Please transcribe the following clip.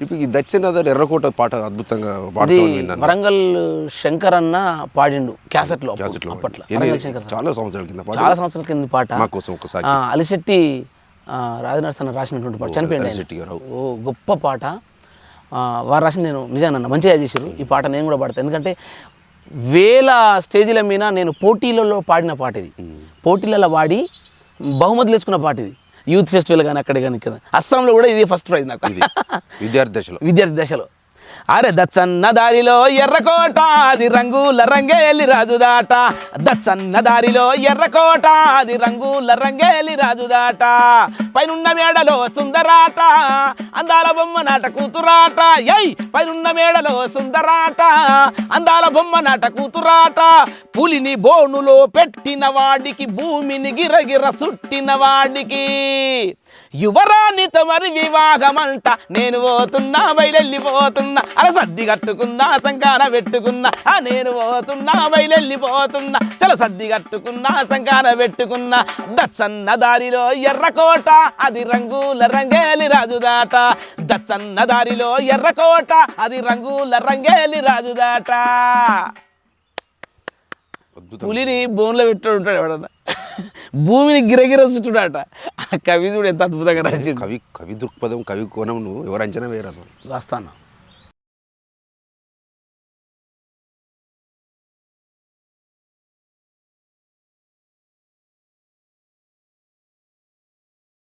ఇప్పుడు ఈ దక్షిణ ఎర్రకోట పాట అద్భుతంగా విన్నాను వరంగల్ శంకర్ అన్న పాడిండు క్యాసెట్లో అప్పుడు- క్యాసెట్లో అప్పట్లో. చాలా సంవత్సరాల కింద చాలా సంవత్సరాల కింద పాట. అలిశెట్టి రాజనరసన్న రాసినటువంటి పాట. చనిపోయింది ఆయన. అలిశెట్టి గారు. ఓ గొప్ప పాట. వారు రాసింది నేను నిజానన్న మంచిగా చేశారు ఈ పాట నేను కూడా పాడతాను ఎందుకంటే వేల స్టేజీల మీద నేను పోటీలలో పాడిన పాట ఇది. పోటీలలో పాడి బహుమతులు వేసుకున్న పాట ఇది. యూత్ ఫెస్టివల్ కానీ అక్కడ కానీ ఇక్కడ అస్సాంలో కూడా ఇది ఫస్ట్ ప్రైజ్ నాకు. విద్యార్థి దశలో. విద్యార్థి దశలో. అరే దచ్చన్న దారిలో ఎర్రకోట అది రంగుల రంగేలి రాజుదాట దచ్చన్న దారిలో ఎర్రకోట అది రంగుల రంగేలి రాజుదాట పైనున్న మేడలో సుందరాట అందాల బొమ్మ నాట కూతురాట. యై పైనున్న మేడలో సుందరాట అందాల బొమ్మ నాట కూతురాట. పులిని బోనులో పెట్టిన వాడికి భూమిని గిరగిర సుట్టిన వాడికి. యువరాణితో మరి వివాహమంట నేను పోతున్నా బయలెళ్ళిపోతున్నా. అలా సర్ది కట్టుకున్నా సంకాన పెట్టుకున్నా ఆ నేను పోతున్నా బయలెళ్ళిపోతున్నా చల సర్ది కట్టుకున్నా సంకాన పెట్టుకున్నా దచ్చన్న దారిలో ఎర్రకోట అది రంగుల రంగేలి రాజుదాట. దచ్చన్న దారిలో ఎర్రకోట అది రంగుల రంగేలి రాజుదాట. పులిని బోన్లో పెట్టాడు ఉంటాడు ఎవడన్నా. భూమిని గిరగిర చుట్టుడాట. ఆ కవి చూడు ఎంత అద్భుతంగా రాసిండు. కవి కవి దృక్పథం కవి కోణం నువ్వు ఎవరు అంచనా వేయరు అసలు. రాస్తాను.